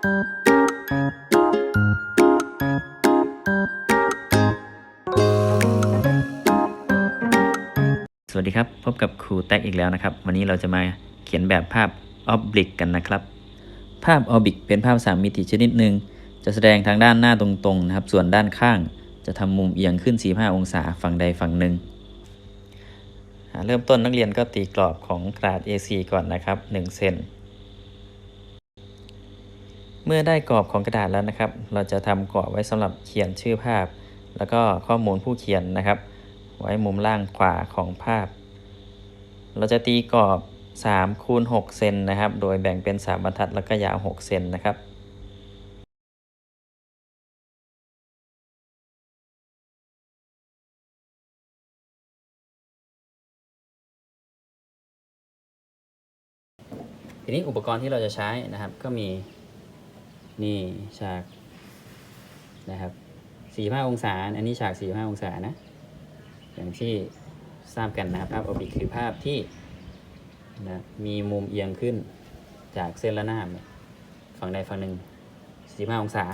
สวัสดีครับ พบกับครูแท็กอีกแล้วนะครับ วันนี้เราจะมาเขียนแบบภาพออบลิกกันนะครับ ภาพออบลิกเป็นภาพสามมิติชนิดหนึ่งจะแสดงทางด้านหน้าตรงๆนะครับ ส่วนด้านข้างจะทำมุมเอียงขึ้น 45 องศาฝั่งใดฝั่งหนึ่งเริ่มต้นนักเรียนก็ตีกรอบของกระดาษ A4 ก่อนนะครับ1เซน มื่อได้กรอบของกระดาษแล้วนะครับ เราจะทำกรอบไว้สำหรับเขียนชื่อภาพ แล้วก็ข้อมูลผู้เขียนนะครับ ไว้มุมล่างขวาของภาพ เราจะตีกรอบ3คูณ6เซนนะครับ โดยแบ่งเป็น 3บรรทัดแล้วก็ยาว 6 เซนนะครับ ทีนี้อุปกรณ์ที่เราจะใช้นะครับก็มี นี่ฉากนะครับ45องศา อันนี้ฉาก45องศานะ อย่างที่ทราบกันนะครับภาพออบิกคือภาพที่นะมีมุมเอียงขึ้นจากเส้นระนาบฝั่งใดฝั่งหนึ่ง45องศา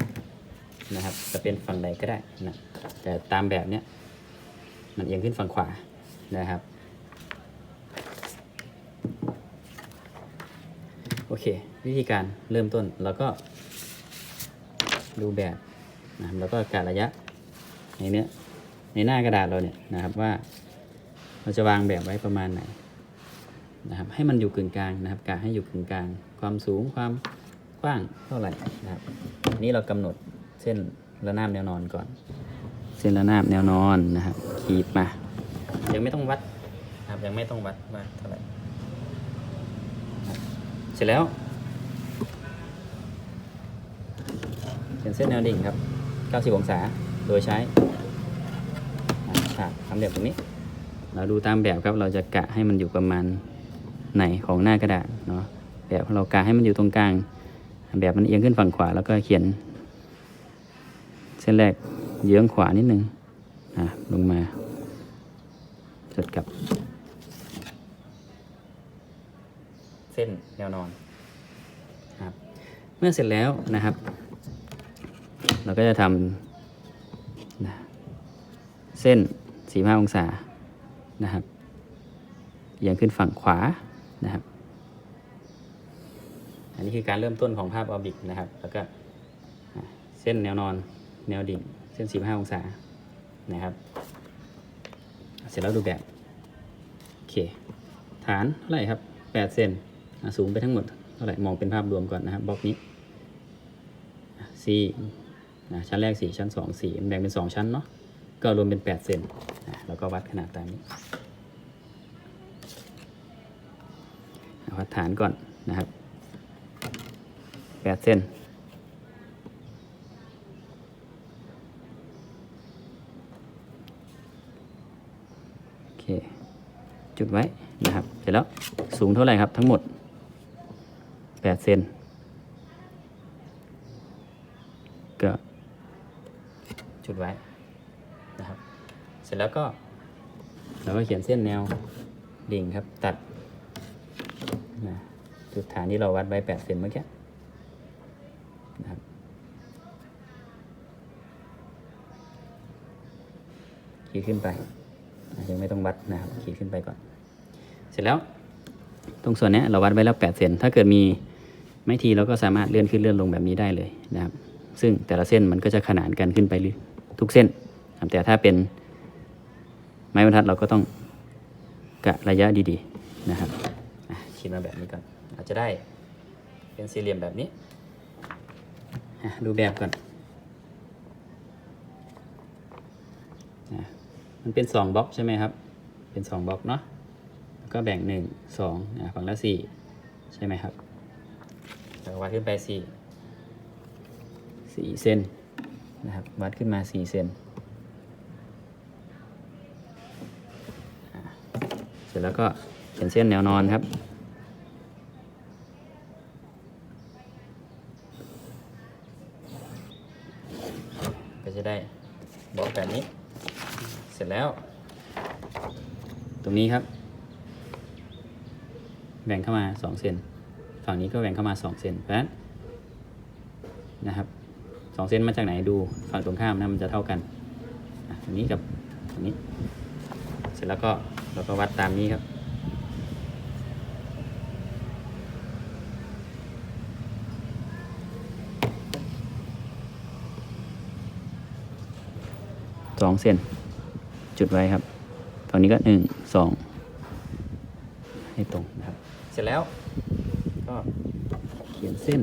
นะครับ จะเป็นฝั่งใดก็ได้นะแต่ตามแบบเนี้ยมันเอียงขึ้นฝั่งขวานะครับ โอเค วิธีการเริ่มต้นเราก็ ดูแบบนะครับแล้วก็กะรระยะในเนี้ยในหน้ากระดาษเราเนี่ยนะครับว่า เราจะวางแบบไว้ประมาณไหนนะครับให้มันอยู่กึ่งกลางนะครับกะให้อยู่กึ่งกลาง ความสูงความกว้างเท่าไหร่นะครับนี้เรากำหนดเส้นระนาบแนวนอนก่อน เส้นระนาบแนวนอนนะครับขีดมายังไม่ต้องวัดนะครับยังไม่ต้องวัดว่าเท่าไหร่เสร็จแล้ว เขียนเส้นแนวดิ่งครับ 90 องศา โดยใช้ฉากสามเหลี่ยมตรงนี้ เราดูตามแบบครับ เราจะกะให้มันอยู่ประมาณไหนของหน้ากระดาษเนาะ แบบเรากะให้มันอยู่ตรงกลาง แบบมันเอียงขึ้นฝั่งขวาแล้วก็เขียน เส้นแรกเยื้องขวานิดนึงอะลงมาจดกับ เส้นแนวนอนครับเมื่อเสร็จแล้วนะครับ เราก็จะทำนะเส้น 45 องศานะครับเอียงขึ้นฝั่งขวานะครับ อันนี้คือการเริ่มต้นของภาพออบิกนะครับ แล้วก็เส้นแนวนอนแนวดิ่งเส้น 45 องศานะครับ เสร็จแล้วดูแบบโอเคฐานเท่าไหร่ครับ 8 เซนสูงไปทั้งหมดเท่าไหร่มองเป็นภาพรวมก่อนนะครับบล็อกนี้อะสี่ นะชั้นแรก 4 ชั้น 2 4มันแบ่งเป็น 2 ชั้นเนาะก็รวมเป็น 8 เซนอะแล้วก็วัดขนาดตามนี้วัดฐานก่อนนะครับ 8 เซนโอเค จุดไว้นะครับ เสร็จแล้วสูงเท่าไหร่ครับทั้งหมด 8 เซนก็ จุดไว้นะครับ เสร็จแล้วก็เราก็เขียนเส้นแนวดิ่งครับตัดนะจุดฐานที่เราวัดไว้8เซนเมื่อกี้นะครับขีดขึ้นไปยังไม่ต้องวัดนะครับขีดขึ้นไปก่อน เสร็จแล้วตรงส่วนนี้เราวัดไว้แล้ว8เซนถ้าเกิดมีไม้ทีเราก็สามารถเลื่อนขึ้นเลื่อนลงแบบนี้ได้เลยนะครับ ซึ่งแต่ละเส้นมันก็จะขนานกันขึ้นไปเรื่อย ทุกเส้นครับแต่ถ้าเป็นไม้บรรทัดเราก็ต้องกะระยะดีๆนะครับอะขีดมาแบบนี้ก่อนอาจจะได้เป็นสี่เหลี่ยมแบบนี้อะดูแบบก่อนอะมันเป็นสองบล็อกใช่ไหมครับ เป็นสองบล็อกเนาะแล้วก็แบ่งหนึ่งสองอะฝั่งละสี่ใช่ไหมครับแล้วก็วัดขึ้นไปสี่สี่เซน นะครับ วัดขึ้นมาสี่เซนเสร็จแล้วก็เขียนเส้นแนวนอนครับ ก็จะได้บล็อกแบบนี้ เสร็จแล้ว ตรงนี้ครับ แบ่งเข้ามา 2 เซน ฝั่งนี้ก็แบ่งเข้ามา 2 เซน เพราะฉะนั้นนะครับ สองเส้นมาจากไหนดูฝั่งตรงข้ามนะมันจะเท่ากันอะตรงนี้กับตรงนี้ เสร็จแล้วก็เราก็วัดตามนี้ครับสองเส้นจุดไว้ครับฝั่งนี้ก็หนึ่งสองให้ตรงนะครับ เสร็จแล้วก็เขียนเส้น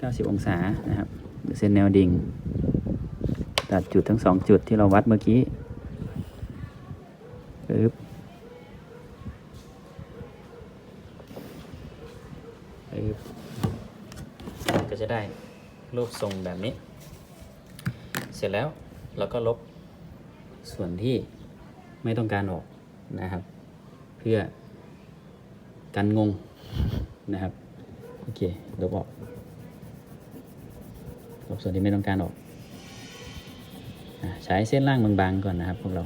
90 องศานะครับเส้นแนวดิ่ง ตัดจุดทั้งสองจุดที่เราวัดเมื่อกี้ปึ๊บปึ๊บก็จะได้รูปทรงแบบนี้ เสร็จแล้วเราก็ลบส่วนที่ไม่ต้องการออกนะครับ เพื่อกันงงนะครับ โอเคลบออก ลบส่วนที่ไม่ต้องการออกใช้เส้นล่างบางๆก่อนนะครับพวกเรา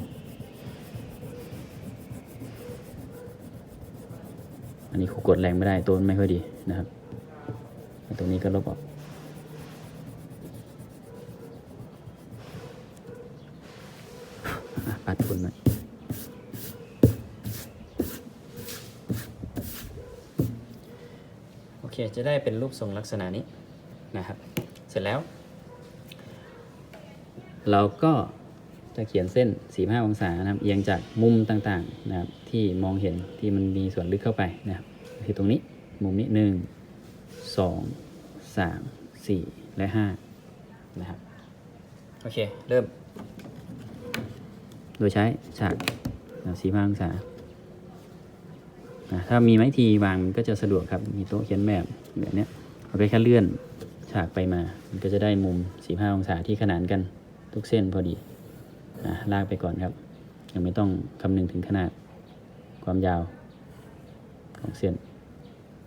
อันนี้ครูกดแรงไม่ได้ตัวมันไม่ค่อยดีนะครับ ตรงนี้ก็ลบออกปัดฝุ่นหน่อยโอเค จะได้เป็นรูปทรงลักษณะนี้นะครับ เสร็จแล้ว เราก็จะเขียนเส้น 45 องศานะครับ เอียงจากมุมต่างๆนะครับ ที่มองเห็นที่มันมีส่วนลึกเข้าไปนะครับคือตรงนี้มุมนี้ 1 2 3 4 และ 5 นะครับ โอเค เริ่ม โดยใช้ฉากสี5องศาอะถ้ามีไม้ทีวางมันก็จะสะดวกครับ มีโต๊ะเขียนแบบแบบเนี้ยเราก็แค่เลื่อน ฉากไปมา มันก็จะได้มุม 45 องศาที่ขนานกันทุกเส้นพอดีอะลากไปก่อนครับ ยังไม่ต้องคำนึงถึงขนาดความยาวของเส้น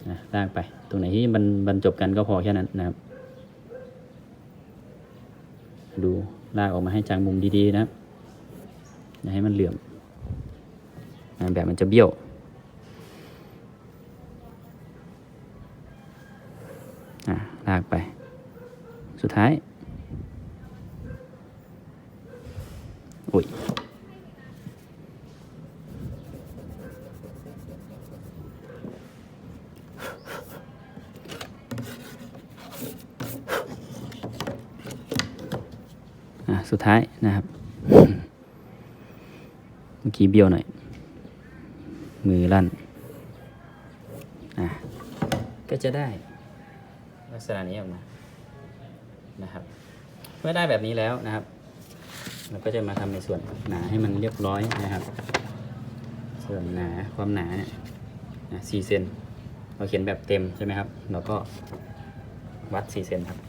นะลากไป ตรงไหนที่มันบรรจบกันก็พอแค่นั้นนะครับดูลากออกมาให้จางมุมดีๆนะครับอย่าให้มันเหลื่อมแบบมันจะเบี้ยวลากไป ท้ายอุ้ยอะสุดท้ายนะครับ เมื่อกี้เบี้ยวหน่อย มือลั่นอะก็จะได้ลักษณะนี้ออกมา นะครับ เมื่อได้แบบนี้แล้วนะครับ เราก็จะมาทำในส่วนหนาให้มันเรียบร้อยนะครับ ส่วนหนาความหนาเนี่ยนะสี่เซนเราเขียนแบบเต็มใช่ไหมครับ เราก็วัดสี่เซนครับ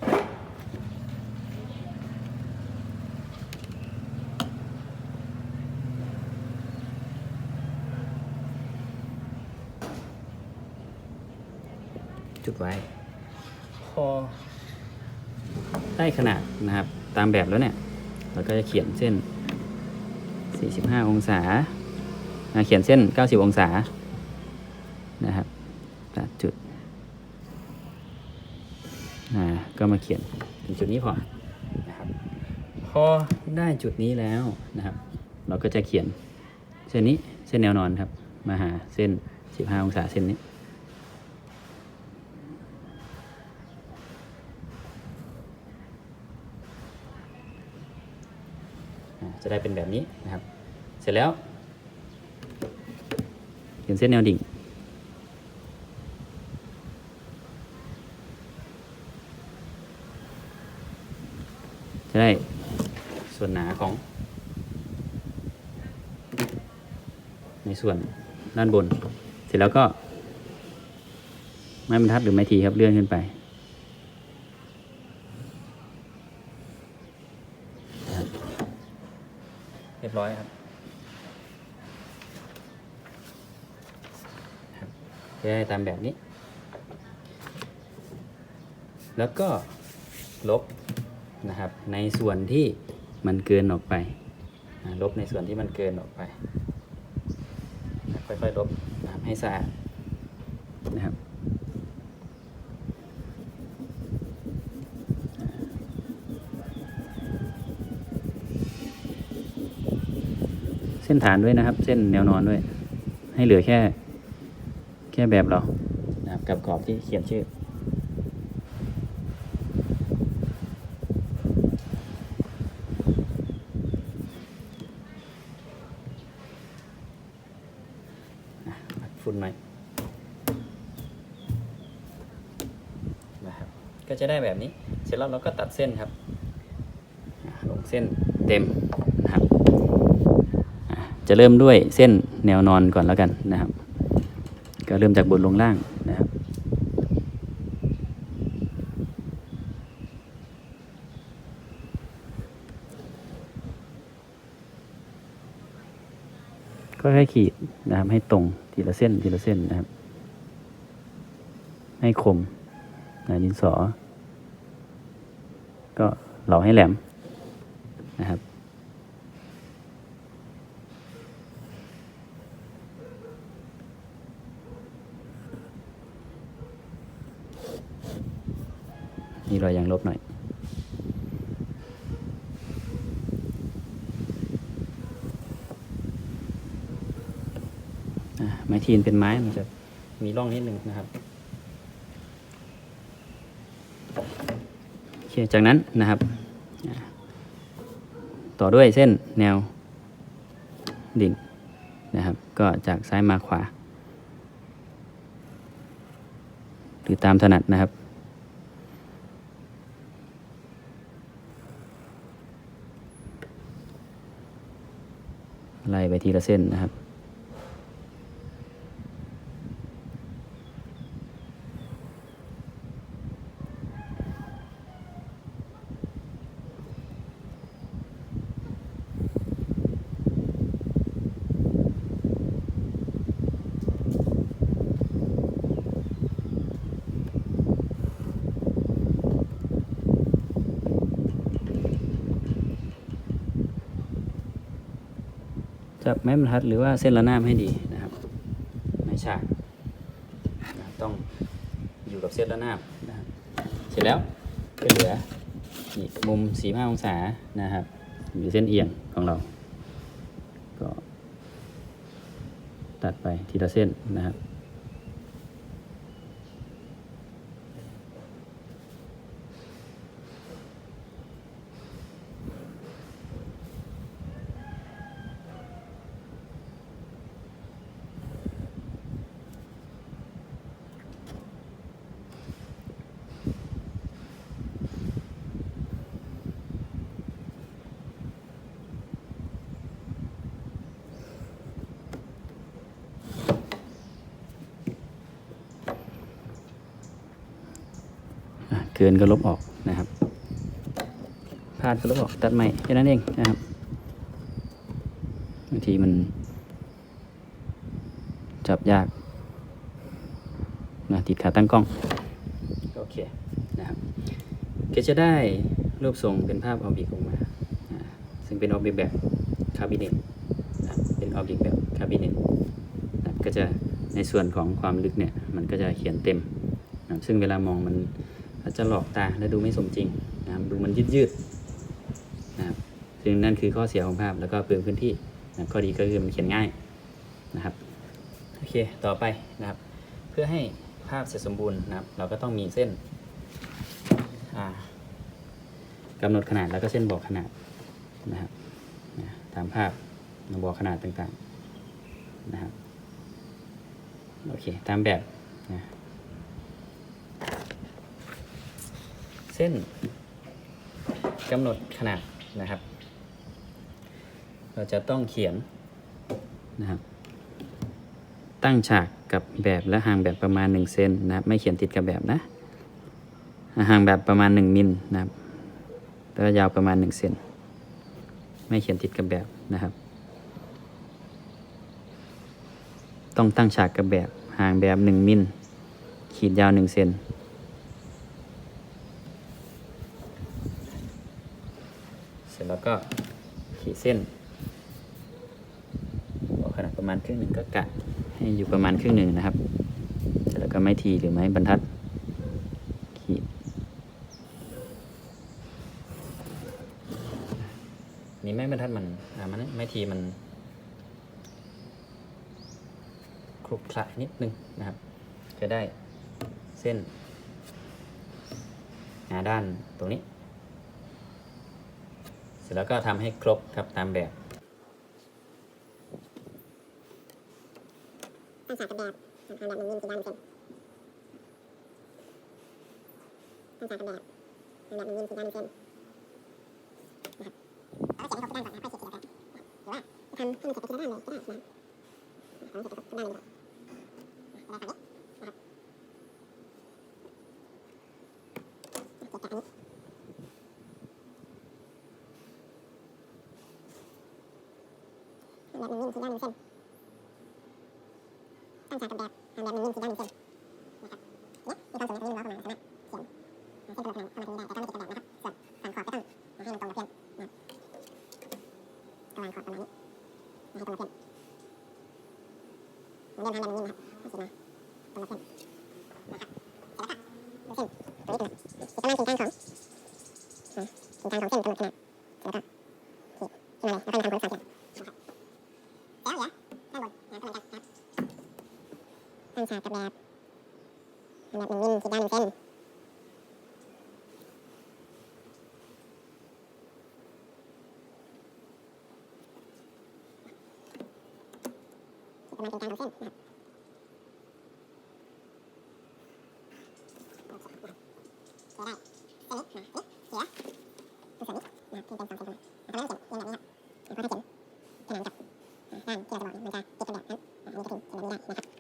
จุดไว้ พอ ได้ขนาดนะครับ ตามแบบแล้วเนี่ย เราก็จะเขียนเส้น 45 องศา เขียนเส้น 90 องศา นะครับตัดจุดอ่าก็มาเขียนถึงจุดนี้พอนะครับพอได้จุดนี้แล้วนะครับ เราก็จะเขียนเส้นนี้เส้นแนวนอนครับ มาหาเส้น 15 องศาเส้นนี้ จะได้เป็นแบบนี้นะครับ เสร็จแล้วเขียนเส้นแนวดิ่ง จะได้ส่วนหนาของ ในส่วนด้านบน เสร็จแล้วก็ไม้บรรทัดหรือไม้ทีครับเลื่อนขึ้นไป เร้อยครับจะได้ตามแบบนี้ แล้วก็ลบนะครับ ในส่วนที่มันเกินออกไป ลบในส่วนที่มันเกินออกไป ค่อยๆลบนะครับให้สะอาดนะครับ เส้นฐานด้วยนะครับ เส้นแนวนอนด้วย ให้เหลือแค่ แค่แบบเรานะครับกับกรอบที่เขียนชื่อ ฝุ่นหน่อยนะครับก็จะได้แบบนี้ เสร็จแล้วเราก็ตัดเส้นครับ ลงเส้นเต็ม จะเริ่มด้วยเส้นแนวนอนก่อนแล้วกันนะครับ ก็เริ่มจากบนลงล่างนะครับก็ค่อยๆขีดนะครับให้ตรงทีละเส้นทีละเส้นนะครับ ให้คมนะดินสอ ก็เหลาให้แหลมนะครับ นี่รอยยางลบหน่อย ไม้ทีนเป็นไม้มันจะมีร่องนิดนึงนะครับโอเคจากนั้นนะครับ ต่อด้วยเส้นแนวดิ่งนะครับ ก็จากซ้ายมาขวา หรือตามถนัดนะครับ ไล่ไป ทีละเส้นนะครับ ไม้บรรทัดหรือว่าเส้นระนาบให้ดีนะครับไม่ฉากนะต้องอยู่กับเส้นระนาบนะครับเสร็จแล้วก็เหลือมุม45องศานะครับ อยู่เส้นเอียงของเรา ก็ ตัดไปทีละเส้นนะครับ เกินก็ลบออกนะครับพลาดก็ลบออกตัดใหม่แค่นั้นเองนะครับบางทีมัน จับยากนะติดขาตั้งกล้อง โอเคนะครับก็จะได้รูปทรงเป็นภาพออบเจกต์ออกมา ซึ่งเป็นออบเจกต์แบบคาบิเนตเป็นออบเจกต์แบบคาบิเนตนะครับก็จะในส่วนของความลึกเนี่ย มันก็จะเขียนเต็มนะซึ่งเวลามองมัน อาจะหลอกตาและดูไม่สมจริงนะครับดูมันยืดยืดๆนะครับซึ่งนั่นคือข้อเสียของภาพแล้วก็เปลืองพื้นที่นะข้อดีก็คือมันเขียนง่ายนะครับโอเคต่อไปนะครับ เพื่อให้ภาพเสร็จสมบูรณ์นะครับ เราก็ต้องมีเส้นอ่ากำหนดขนาดแล้วก็เส้นบอกขนาดนะครับนะตามภาพบอกขนาดต่างๆนะครับโอเคตามแบบนะ เส้นกำหนดขนาดนะครับ เราจะต้องเขียนนะครับ ตั้งฉากกับแบบและห่างแบบประมาณ1เซนนะครับ ไม่เขียนติดกับแบบนะ ห่างแบบประมาณ 1มิลนะครับแล้วยาวประมาณ1เซนไม่เขียนติดกับแบบนะครับ ต้องตั้งฉากกับแบบห่างแบบ 1มิลขีดยาว1เซนเสร็จแล้ว ก็ขีดเส้นบอกขนาดประมาณครึ่งหนึ่งก็กะให้อยู่ประมาณครึ่งหนึ่งนะครับ แล้วก็ไม้ทีหรือไม้บรรทัดขีดนี่ไม้บรรทัดมันอ่ามันไม้ทีมันคลุกคละนิดนึงนะครับ จะได้เส้นหนาด้านตรงนี้ เสร็จแล้วก็ทำให้ครบครับตามแบบตั้งฉากกับแบบทำแบบหนึ่งนิ่มสีดำเส้นตั้งฉากกับแบบทำแบบหนึ่งนิ่มสีดำเส้นนะครับเอาไว้เขียนให้ครบทุกด้านก่อนนะค่อยเขียนทีละด้านหรือว่าทำให้มันเสร็จไปทีละด้านเลยก็ได้นะเอาให้เสร็จไปทุกด้านเลยดีกว่าแล้วฝั่งนี้ะครับเก็บจากอันนี้ ทำแบบหนึ่งนิ่มสีดำหนึ่งเส้นตั้งฉากกับแบบทำแบบหนึ่งนิ่มสีด้านหนึ่งเส้นนะครับเนี่ยมีความสูงแบบนี้ล้อประมาณสามารถ ตั้งฉากกับแบบแบบหนึ่งนิ่มสีดำเส้นประมาณกลางของเส้นนะครับจะได้เส้นนี้นะเสียคือส่วนนี้นะครับที่เป็นสองเส้นตรงนี้ทำให้เขียนเรียนแบบนี้ครับแล้วก็ให้เขียนขนานกับด้านที่เราจะบอกมันจะติดกันแบบนั้นอันนี้ก็ถึงเขียนแบบนี้ได้นะครับ มีเส้นบอกขนาดจะได้แบบนะครับ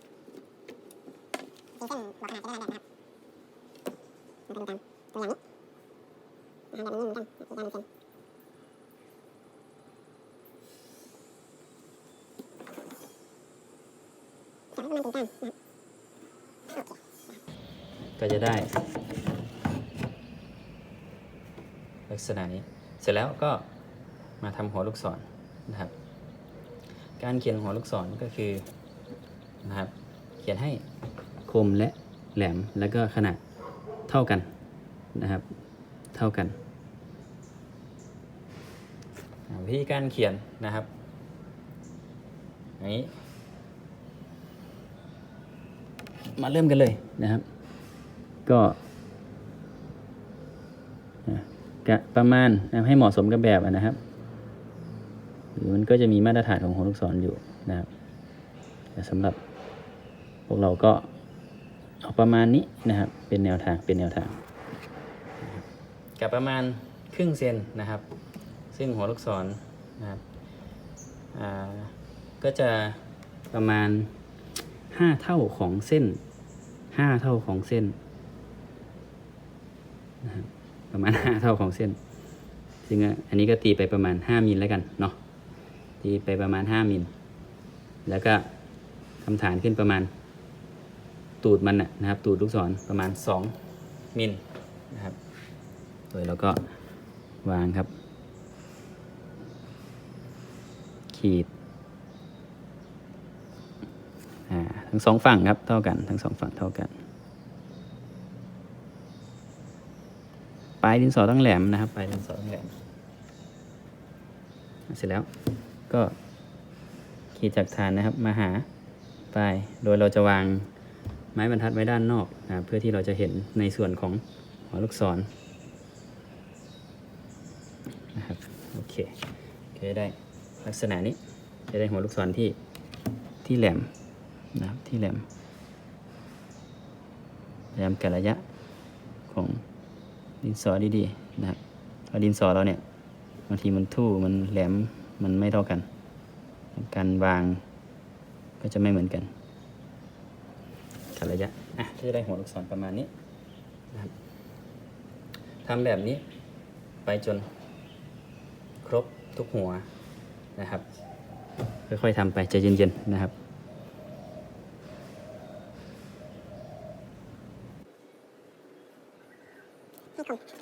มันเป็นตามตัวอย่างนี้นะครับแบบนี้เหมือนกันอีกด้านหนึ่งเส้นจา ก็จะได้ ลักษณะนี้ เสร็จแล้วก็มาทำหัวลูกศรนะครับ การเขียนหัวลูกศรก็คือนะครับ เขียนให้คมและแหลมแล้วก็ขนาดเท่ากันนะครับ เท่ากันวิธีการเขียนนะครับอย่างนี้ มาเริ่มกันเลยนะครับ ก็อะกะประมาณนะครับให้เหมาะสมกับแบบอะนะครับ หรือมันก็จะมีมาตรฐานของหัวลูกศรอยู่นะครับแต่สำหรับพวกเราก็เอาประมาณนี้นะครับ เป็นแนวทางเป็นแนวทางนะครับกับประมาณครึ่งเซนนะครับ ซึ่งหัวลูกศรนะครับอ่าก็จะประมาณ 5 เท่าของเส้น 5เท่าของเส้นนะครับประมาณ5เท่าของเส้น ซึ่งอันนี้ก็ตีไปประมาณ5มิลแล้วกันเนาะตีไปประมาณ5มิลแล้วก็ทำฐานขึ้นประมาณ ตูดมันนะครับ ตูดลูกศรประมาณ2มิลนะครับโดยเราก็วางครับ ขีด อ่า ทั้งสองฝั่งครับเท่ากัน ทั้งสองฝั่งเท่ากัน ปลายดินสอต้องแหลมนะครับ ปลายดินสอต้องแหลม เสร็จแล้วก็ขีดจากฐานนะครับมาหาปลาย โดยเราจะวางไม้บรรทัดไว้ด้านนอกนะครับเพื่อที่เราจะเห็นในส่วนของหัวลูกศรนะครับโอเคก็จะได้ลักษณะนี้จะได้หัวลูกศรที่ที่แหลม นะครับที่แหลมแหลมกับระยะของดินสอดีๆนะครับเพราะดินสอเราเนี่ยบางทีมันทู่มันแหลมมันไม่เท่ากัน การวางก็จะไม่เหมือนกันขัดระยะอะก็จะได้หัวลูกศรประมาณนี้นะครับทำแบบนี้ไปจนครบทุกหัวนะครับ ค่อยๆทำไปใจเย็นๆนะครับ ใ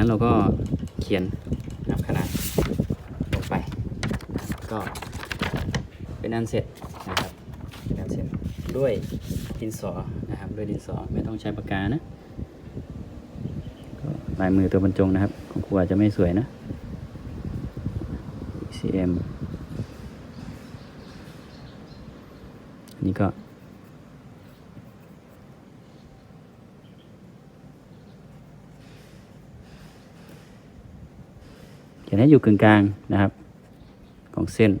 นั้นเราก็เขียนนับขนาดลงไป ก็เป็นอันเสร็จนะครับเป็นอันเสร็จด้วยดินสอนะครับ ด้วยดินสอไม่ต้องใช้ปากกานะลายมือตัวบรรจงนะครับ ของครูอาจจะไม่สวยนะ CM อันนี้ก็ เขียนให้อยู่กึ่งกลางนะครับของเส้น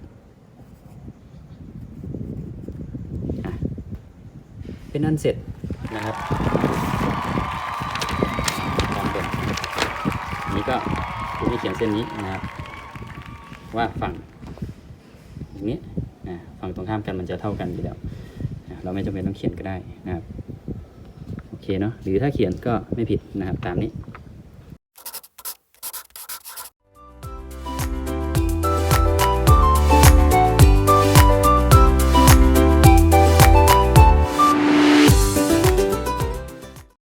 เป็นอันเสร็จนะครับตามบทอันนี้ก็คุณที่เขียนเส้นนี้นะครับ ว่าฝั่งอย่างนี้อะฝั่งตรงข้ามกันมันจะเท่ากันอยู่แล้วเราไม่จำเป็นต้องเขียนก็ได้นะครับ โอเคเนาะหรือถ้าเขียนก็ไม่ผิดนะครับตามนี้